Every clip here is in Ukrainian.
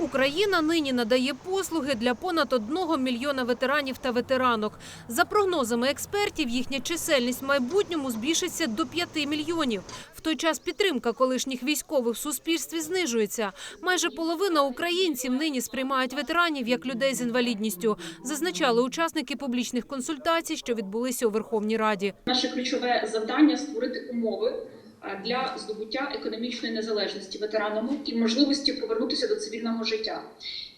Україна нині надає послуги для понад одного мільйона ветеранів та ветеранок. За прогнозами експертів, їхня чисельність в майбутньому збільшиться до 5 мільйонів. В той час підтримка колишніх військових в суспільстві знижується. Майже половина українців нині сприймають ветеранів як людей з інвалідністю, зазначали учасники публічних консультацій, що відбулися у Верховній Раді. Наше ключове завдання створити умови для здобуття економічної незалежності ветеранам і можливості повернутися до цивільного життя.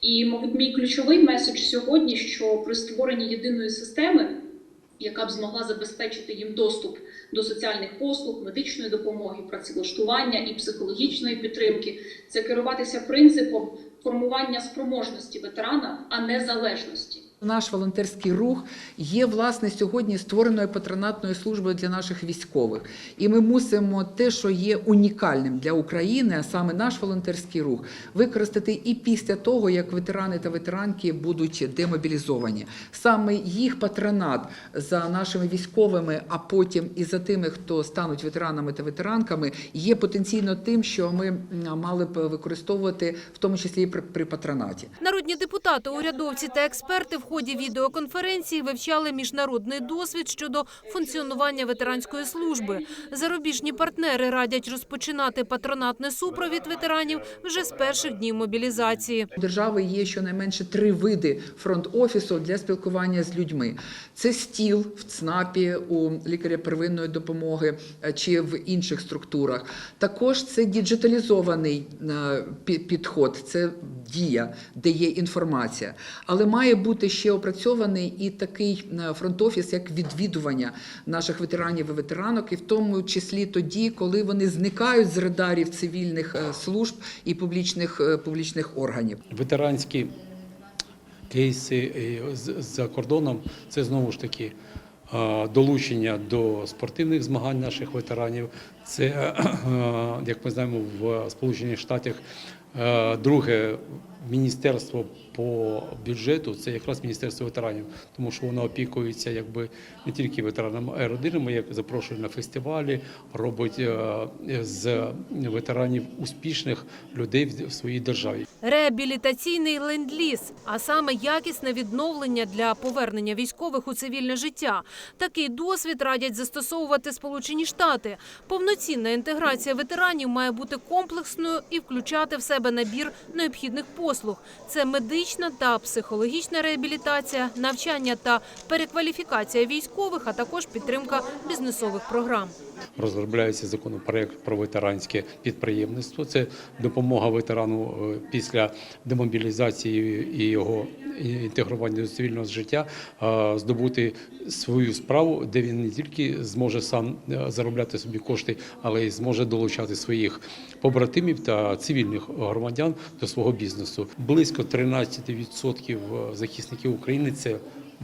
І, мабуть, мій ключовий меседж сьогодні, що при створенні єдиної системи, яка б змогла забезпечити їм доступ до соціальних послуг, медичної допомоги, працевлаштування і психологічної підтримки, це керуватися принципом формування спроможності ветерана, а не залежності. Наш волонтерський рух є власне сьогодні створеною патронатною службою для наших військових, і ми мусимо те, що є унікальним для України, а саме наш волонтерський рух, використати і після того, як ветерани та ветеранки будуть демобілізовані. Саме їх патронат за нашими військовими, а потім і за тими, хто стануть ветеранами та ветеранками, є потенційно тим, що ми мали б використовувати в тому числі і при, при патронаті. Народні депутати, урядовці та експерти в ході відеоконференції вивчали міжнародний досвід щодо функціонування ветеранської служби. Зарубіжні партнери радять розпочинати патронатний супровід ветеранів вже з перших днів мобілізації. У держави є щонайменше три види фронт-офісу для спілкування з людьми. Це стіл в ЦНАПі у лікаря первинної допомоги е, чи в інших структурах. Також це діджиталізований е, підход, це дія, де є інформація. Але має бути ще опрацьований і такий е, фронт-офіс, як відвідування наших ветеранів і ветеранок, і в тому числі тоді, коли вони зникають з радарів цивільних е, служб і публічних, е, публічних органів. ветеранські кейси за кордоном це знову ж таки долучення до спортивних змагань наших ветеранів. Це, як ми знаємо, в Сполучених Штатах друге міністерство по бюджету це якраз міністерство ветеранів, тому що воно опікується якби не тільки ветеранами аеродинами, як запрошує на фестивалі, робить е, з ветеранів успішних людей в своїй державі. Реабілітаційний ленд-ліз, а саме якісне відновлення для повернення військових у цивільне життя. Такий досвід радять застосовувати Сполучені Штати. Повноцінна інтеграція ветеранів має бути комплексною і включати в себе набір необхідних послуг. Це медична та психологічна реабілітація, навчання та перекваліфікація військових, а також підтримка бізнесових програм. Розробляється законопроект про ветеранське підприємництво. Це допомога ветерану е, після демобілізації і його інтегрування до цивільного життя е, здобути свою справу, де він не тільки зможе сам е, заробляти собі кошти, але й зможе долучати своїх побратимів та цивільних громадян до свого бізнесу. Близько 13% захисників України це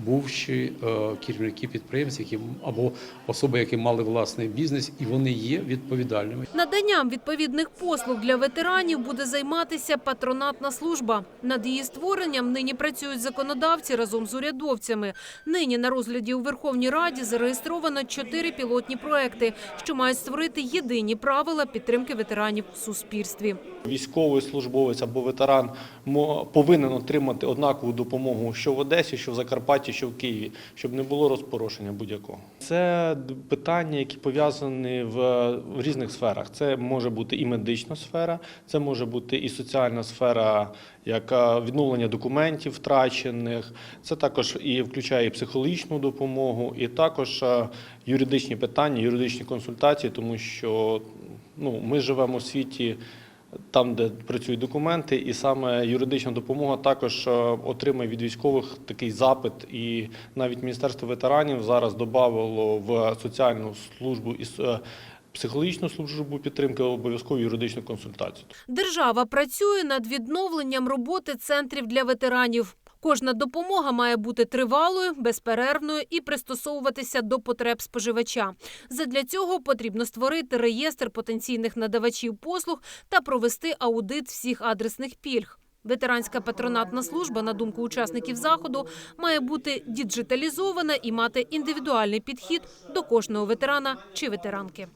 бувші е, керівники підприємств, які або особи, які мали власний бізнес, і вони є відповідальними. Наданням відповідних послуг для ветеранів буде займатися патронатна служба. Над її створенням нині працюють законодавці разом з урядовцями. Нині на розгляді у Верховній Раді зареєстровано чотири пілотні проекти, що мають створити єдині правила підтримки ветеранів в суспільстві. Військовий службовець або ветеран мо- повинен отримати однакову допомогу що в Одесі, що в Закарпатті, що в Києві, щоб не було розпорошення будь-якого. Це питання, які пов'язані в, в різних сферах. Це може бути і медична сфера, це може бути і соціальна сфера, як відновлення документів втрачених. Це також і включає і психологічну допомогу, і також е, юридичні питання, юридичні консультації, тому що ну, ми живемо в світі там, де працюють документи, і саме юридична допомога також отримає отримує від військових такий запит. І навіть Міністерство ветеранів зараз додавало в соціальну службу і е, психологічну службу підтримки обов'язкову юридичну консультацію. Держава працює над відновленням роботи центрів для ветеранів. Кожна допомога має бути тривалою, безперервною і пристосовуватися до потреб споживача. Задля цього потрібно створити реєстр потенційних надавачів послуг та провести аудит всіх адресних пільг. Ветеранська патронатна служба, на думку учасників заходу, має бути діджиталізована і мати індивідуальний підхід до кожного ветерана чи ветеранки.